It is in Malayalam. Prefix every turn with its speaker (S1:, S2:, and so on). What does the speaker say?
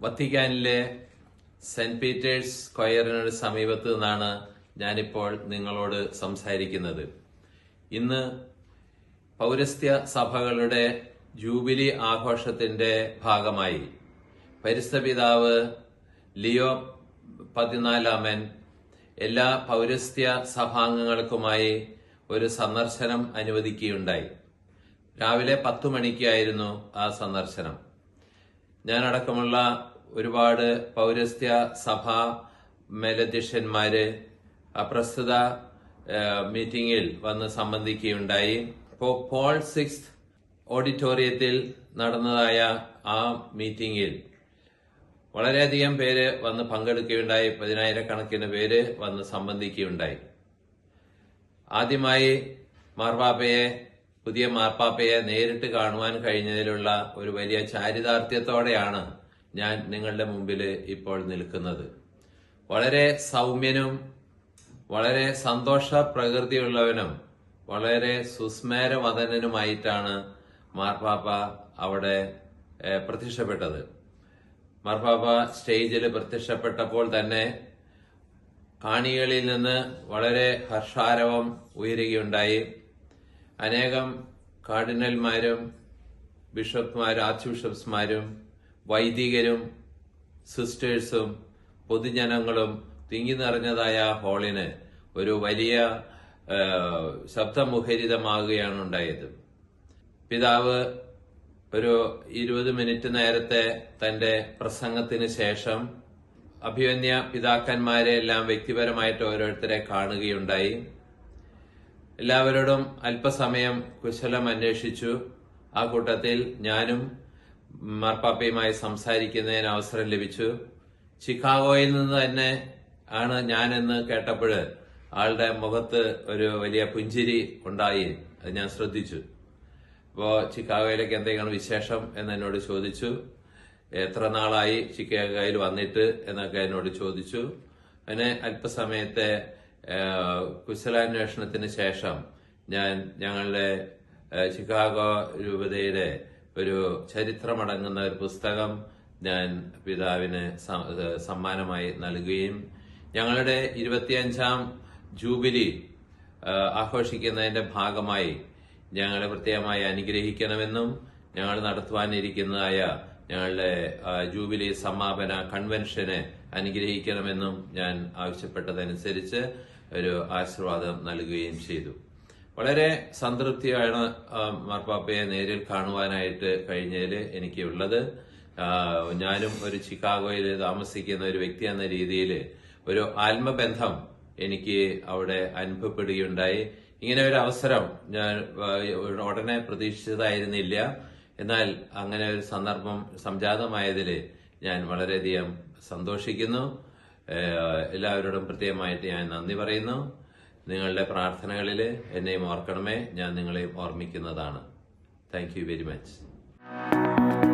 S1: വത്തിക്കാനിലെ സെന്റ് പീറ്റേഴ്സ് സ്ക്വയറിനോട് സമീപത്ത് നിന്നാണ് ഞാനിപ്പോൾ നിങ്ങളോട് സംസാരിക്കുന്നത്. ഇന്ന് പൗരസ്ത്യ സഭകളുടെ ജൂബിലി ആഘോഷത്തിന്റെ ഭാഗമായി പരിസ്ഥ പിതാവ് ലിയോ പതിനാലാമൻ എല്ലാ പൗരസ്ത്യ സഭാംഗങ്ങൾക്കുമായി ഒരു സന്ദർശനം അനുവദിക്കുകയുണ്ടായി. രാവിലെ പത്തു മണിക്കായിരുന്നു ആ സന്ദർശനം. ഞാനടക്കമുള്ള ഒരുപാട് പൗരസ്ത്യ സഭ മേലധ്യക്ഷന്മാര് അപ്രസ്തുത മീറ്റിംഗിൽ വന്ന് സംബന്ധിക്കുകയുണ്ടായി. ഇപ്പോൾ പോൾ സിക്സ് ഓഡിറ്റോറിയത്തിൽ നടന്നതായ ആ മീറ്റിംഗിൽ വളരെയധികം പേര് വന്ന് പങ്കെടുക്കുകയുണ്ടായി. പതിനായിരക്കണക്കിന് പേര് വന്ന് സംബന്ധിക്കുകയുണ്ടായി. ആദ്യമായി മാർപ്പാപ്പയെ പുതിയ മാർപ്പാപ്പയെ നേരിട്ട് കാണുവാൻ കഴിഞ്ഞതിലുള്ള ഒരു വലിയ ചാരിതാർത്ഥ്യത്തോടെയാണ് ഞാൻ നിങ്ങളുടെ മുമ്പിൽ ഇപ്പോൾ നിൽക്കുന്നത്. വളരെ സൗമ്യനും വളരെ സന്തോഷ പ്രകൃതിയുള്ളവനും വളരെ സുസ്മേരവദനനുമായിട്ടാണ് മാർപ്പാപ്പ അവിടെ പ്രത്യക്ഷപ്പെട്ടത്. മാർപ്പാപ്പ സ്റ്റേജിൽ പ്രത്യക്ഷപ്പെട്ടപ്പോൾ തന്നെ കാണികളിൽ നിന്ന് വളരെ ഹർഷാരവം ഉയരുകയുണ്ടായി. അനേകം കാർഡിനൽമാരും ബിഷപ്പ്മാരും ആർച്ച് ബിഷപ്പ്സ്മാരും വൈദികരും സിസ്റ്റേഴ്സും പൊതുജനങ്ങളും തിങ്ങി നിറഞ്ഞതായ ഹാളിന് ഒരു വലിയ ശബ്ദമുഖരിതമാകുകയാണ് ഉണ്ടായത്. പിതാവ് ഒരു ഇരുപത് മിനിറ്റ് നേരത്തെ തന്റെ പ്രസംഗത്തിന് ശേഷം അഭിമന്യ പിതാക്കന്മാരെ എല്ലാം വ്യക്തിപരമായിട്ട് ഓരോരുത്തരെ കാണുകയുണ്ടായി. എല്ലാവരോടും അല്പസമയം കുശലം അന്വേഷിച്ചു ആ കൂട്ടത്തിൽ ഞാനും മാർപ്പാപ്പയുമായി സംസാരിക്കുന്നതിന് അവസരം ലഭിച്ചു. ചിക്കാഗോയിൽ നിന്ന് തന്നെ ആണ് ഞാനെന്ന് കേട്ടപ്പോൾ ആളുടെ മുഖത്ത് ഒരു വലിയ പുഞ്ചിരി ഉണ്ടായി. അത് ഞാൻ ശ്രദ്ധിച്ചു. അപ്പോൾ ചിക്കാഗോയിലേക്ക് എന്തൊക്കെയാണ് വിശേഷം എന്ന് എന്നോട് ചോദിച്ചു. എത്ര നാളായി ചിക്കാഗോയിൽ വന്നിട്ട് എന്നൊക്കെ എന്നോട് ചോദിച്ചു. അതിന് അല്പസമയത്തെ കുശലാന്വേഷണത്തിന് ശേഷം ഞാൻ ഞങ്ങളുടെ ചിക്കാഗോ രൂപതയുടെ ഒരു ചരിത്രമടങ്ങുന്ന ഒരു പുസ്തകം ഞാൻ പിതാവിന് സമ്മാനമായി നൽകുകയും ഞങ്ങളുടെ ഇരുപത്തിയഞ്ചാം ജൂബിലി ആഘോഷിക്കുന്നതിന്റെ ഭാഗമായി ഞങ്ങളെ പ്രത്യേകമായി അനുഗ്രഹിക്കണമെന്നും ഞങ്ങൾ നടത്തുവാനിരിക്കുന്നതായ ഞങ്ങളുടെ ജൂബിലി സമാപന കൺവെൻഷനെ അനുഗ്രഹിക്കണമെന്നും ഞാൻ ആവശ്യപ്പെട്ടതനുസരിച്ച് ഒരു ആശീർവാദം നൽകുകയും ചെയ്തു. വളരെ സംതൃപ്തിയാണ് മാർപ്പാപ്പയെ നേരിൽ കാണുവാനായിട്ട് കഴിഞ്ഞതിൽ എനിക്കുള്ളത്. ഉള്ളത് ഞാനും ഒരു ചിക്കാഗോയിൽ താമസിക്കുന്ന ഒരു വ്യക്തി എന്ന രീതിയിൽ ഒരു ആത്മബന്ധം എനിക്ക് അവിടെ അനുഭവപ്പെടുകയുണ്ടായി. ഇങ്ങനെ ഒരു അവസരം ഞാൻ ഉടനെ പ്രതീക്ഷിച്ചതായിരുന്നില്ല. എന്നാൽ അങ്ങനെ ഒരു സന്ദർഭം സംജാതമായതിൽ ഞാൻ വളരെയധികം സന്തോഷിക്കുന്നു. എല്ലാവരോടും പ്രത്യേകമായിട്ട് ഞാൻ നന്ദി പറയുന്നു. നിങ്ങളുടെ പ്രാർത്ഥനകളിൽ എന്നെയും ഓർക്കണമേ. ഞാൻ നിങ്ങളെ ഓർമ്മിക്കുന്നതാണ്. Thank you very much